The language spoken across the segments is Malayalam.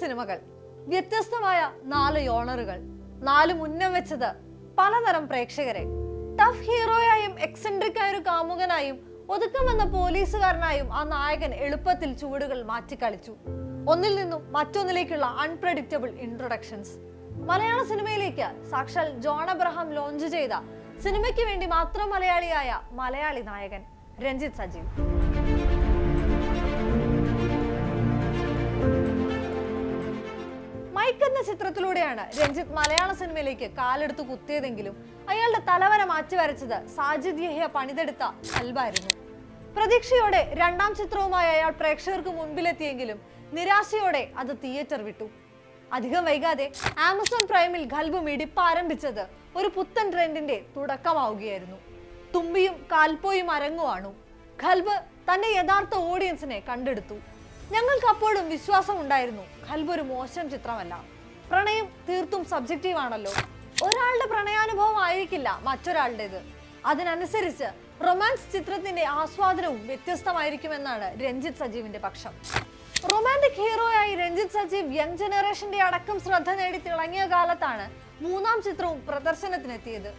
സിനിമകൾ വ്യത്യസ്തമായ നാല് യോണറുകൾ നാല് മുന്നം വെച്ചത് പലതരം പ്രേക്ഷകരെ. ടഫ് ഹീറോയായും എക്സെൻട്രിക് ആയ ഒരു കാമുകനായും ഒതുക്കം വന്ന പോലീസുകാരനായും ആ നായകൻ എളുപ്പത്തിൽ ചുവടുകൾ മാറ്റിക്കളിച്ചു. ഒന്നിൽ നിന്നും മറ്റൊന്നിലേക്കുള്ള അൺപ്രഡിക്റ്റബിൾ ഇൻട്രൊഡക്ഷൻസ് മലയാള സിനിമയിലേക്ക് സാക്ഷാൽ ജോൺ അബ്രഹാം ലോഞ്ച് ചെയ്ത സിനിമയ്ക്ക് വേണ്ടി മാത്രം മലയാളിയായ മലയാളി നായകൻ രഞ്ജിത്ത് സജീവ്. മൈക്ക് എന്ന ചിത്രത്തിലൂടെയാണ് രഞ്ജിത്ത് മലയാള സിനിമയിലേക്ക് കാലെടുത്ത് കുത്തിയതെങ്കിലും അയാളുടെ തലവര മാറ്റി വരച്ചത് സാജിദ് യഹ്യ പണിതെടുത്ത അൽബായിരുന്നു പ്രതീക്ഷയോടെ രണ്ടാം ചിത്രവുമായി അയാൾ പ്രേക്ഷകർക്ക് മുൻപിലെത്തിയെങ്കിലും നിരാശയോടെ അത് തിയേറ്റർ വിട്ടു. അധികം വൈകാതെ ആമസോൺ പ്രൈമിൽ ഖൽബും ഇടിപ്പാരംഭിച്ചത് ഒരു പുത്തൻ ട്രെൻഡിന്റെ തുടക്കമാവുകയായിരുന്നു. തുമ്പിയും കാൽപോയും അരങ്ങുവാണു. ഖൽബ് തന്റെ യഥാർത്ഥ ഓഡിയൻസിനെ കണ്ടെടുത്തു. ഞങ്ങൾക്ക് അപ്പോഴും വിശ്വാസം ഉണ്ടായിരുന്നു ഖൽബ് ഒരു മോശം ചിത്രമല്ല. പ്രണയം തീർത്തും സബ്ജക്റ്റീവ് ആണല്ലോ. ഒരാളുടെ പ്രണയാനുഭവം ആയിരിക്കില്ല മറ്റൊരാളുടേത്. അതിനനുസരിച്ച് റൊമാൻസ് ചിത്രത്തിന്റെ ആസ്വാദനവും വ്യത്യസ്തമായിരിക്കുമെന്നാണ് രഞ്ജിത്ത് സജീവിന്റെ പക്ഷം. റൊമാന്റിക് ഹീറോയായി രഞ്ജിത്ത് സജീവ് യങ് ജനറേഷന്റെ അടക്കം ശ്രദ്ധ നേടി തിളങ്ങിയ കാലത്താണ് മൂന്നാം ചിത്രവും പ്രദർശനത്തിനെത്തിയത്.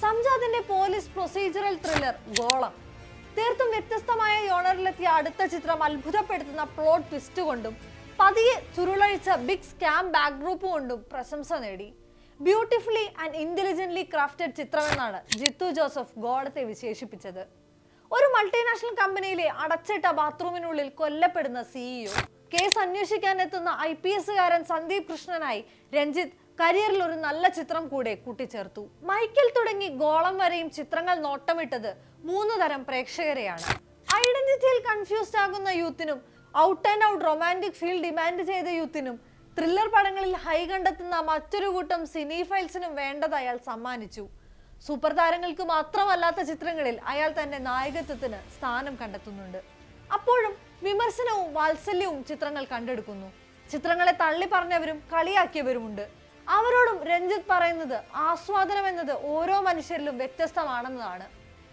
സംജാദിന്റെ പോലീസ് പ്രൊസീജറൽ ത്രില്ലർ ഗോളം. തീർത്തും വ്യത്യസ്തമായ യോണറിലെത്തിയ അടുത്ത ചിത്രം അത്ഭുതപ്പെടുത്തുന്ന പ്ലോട്ട് ട്വിസ്റ്റ് കൊണ്ടും പതിയെ ചുരുളഴിച്ച ബിഗ് സ്കാം ബാക്ക് ഗ്രൂപ്പ് കൊണ്ടും പ്രശംസ നേടി. ബ്യൂട്ടിഫുള്ളി ആൻഡ് ഇന്റലിജന്റ്ലി ക്രാഫ്റ്റഡ് ചിത്രമെന്നാണ് ജിത്തു ജോസഫ് ഗോഡത്തെ വിശേഷിപ്പിച്ചത്. ഒരു മൾട്ടിനാഷണൽ കമ്പനിയിലെ അടച്ചിട്ട ബാത്റൂമിനുള്ളിൽ കൊല്ലപ്പെടുന്ന സിഇഒ കേസ് അന്വേഷിക്കാൻ എത്തുന്ന ഐ പി എസുകാരൻ സന്ദീപ് കൃഷ്ണനായി രഞ്ജിത്ത് കരിയറിൽ ഒരു നല്ല ചിത്രം കൂടെ കൂട്ടിച്ചേർത്തു. മൈക്കൽ തുടങ്ങി ഗോളം വരെയും ചിത്രങ്ങൾ നോട്ടമിട്ടത് മൂന്ന് തരം പ്രേക്ഷകരെയാണ്. ഐഡന്റിറ്റിയിൽ കൺഫ്യൂസ്ഡ് ആകുന്ന യൂത്തിനും out and out romantic feel demand ചെയ്ത യൂത്തിനും ത്രില്ലർ പടങ്ങളിൽ ഹൈ കണ്ടെത്തുന്ന മറ്റൊരു കൂട്ടം സിനി ഫൈൽസിനും വേണ്ടത് അയാൾ സമ്മാനിച്ചു. സൂപ്പർ താരങ്ങൾക്ക് മാത്രമല്ലാത്ത ചിത്രങ്ങളിൽ അയാൾ തന്റെ നായകത്വത്തിന് സ്ഥാനം കണ്ടെത്തുന്നുണ്ട്. അപ്പോഴും വിമർശനവും വാത്സല്യവും ചിത്രങ്ങൾ കണ്ടെടുക്കുന്നു. ചിത്രങ്ങളെ തള്ളി പറഞ്ഞവരും കളിയാക്കിയവരുമുണ്ട്. അവരോടും രഞ്ജിത്ത് പറയുന്നത് ആസ്വാദനം എന്നത് ഓരോ മനുഷ്യരിലും വ്യത്യസ്തമാണെന്നതാണ്.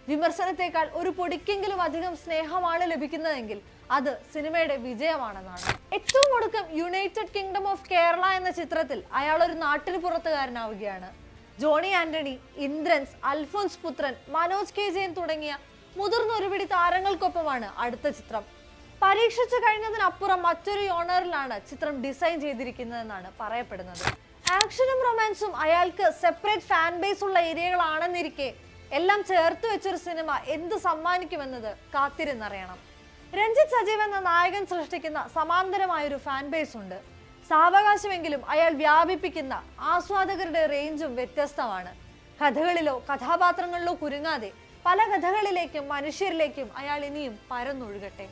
വിമർശനത്തെക്കാൾ ഒരു പൊടിക്കെങ്കിലും അധികം സ്നേഹമാണ് ലഭിക്കുന്നതെങ്കിൽ അത് സിനിമയുടെ വിജയമാണെന്നാണ്. ഏറ്റവും ഒടുക്കം യുണൈറ്റഡ് കിങ്ഡം ഓഫ് കേരള എന്ന ചിത്രത്തിൽ അയാൾ ഒരു നാട്ടിന് പുറത്തുകാരനാവുകയാണ്. ജോണി ആന്റണി ഇന്ദ്രൻസ് അൽഫോൻസ് പുത്രൻ മനോജ് കെ ജയൻ തുടങ്ങിയ മുതിർന്ന ഒരുപിടി താരങ്ങൾക്കൊപ്പമാണ് അടുത്ത ചിത്രം. പരീക്ഷിച്ചു കഴിഞ്ഞതിനപ്പുറം മറ്റൊരു യോണറിലാണ് ചിത്രം ഡിസൈൻ ചെയ്തിരിക്കുന്നതെന്നാണ് പറയപ്പെടുന്നത്. ആക്ഷനും റൊമാൻസും അയാൾക്ക് സെപ്പറേറ്റ് ഫാൻ ബേസ് ഉള്ള ഏരിയകളാണെന്നിരിക്കെ. എല്ലാം ചേർത്ത് വെച്ചൊരു സിനിമ എന്ത് സമ്മാനിക്കുമെന്നത് കാത്തിരുന്നറിയണം. രഞ്ജിത്ത് സജീവ് എന്ന നായകൻ സൃഷ്ടിക്കുന്ന സമാന്തരമായൊരു ഫാൻ ബേസ് ഉണ്ട്. സാവകാശമെങ്കിലും അയാൾ വ്യാപിപ്പിക്കുന്ന ആസ്വാദകരുടെ റേഞ്ചും വ്യത്യസ്തമാണ്. കഥകളിലോ കഥാപാത്രങ്ങളിലോ കുരുങ്ങാതെ പല കഥകളിലേക്കും മനുഷ്യരിലേക്കും അയാൾ ഇനിയും പരന്നൊഴുകട്ടെ.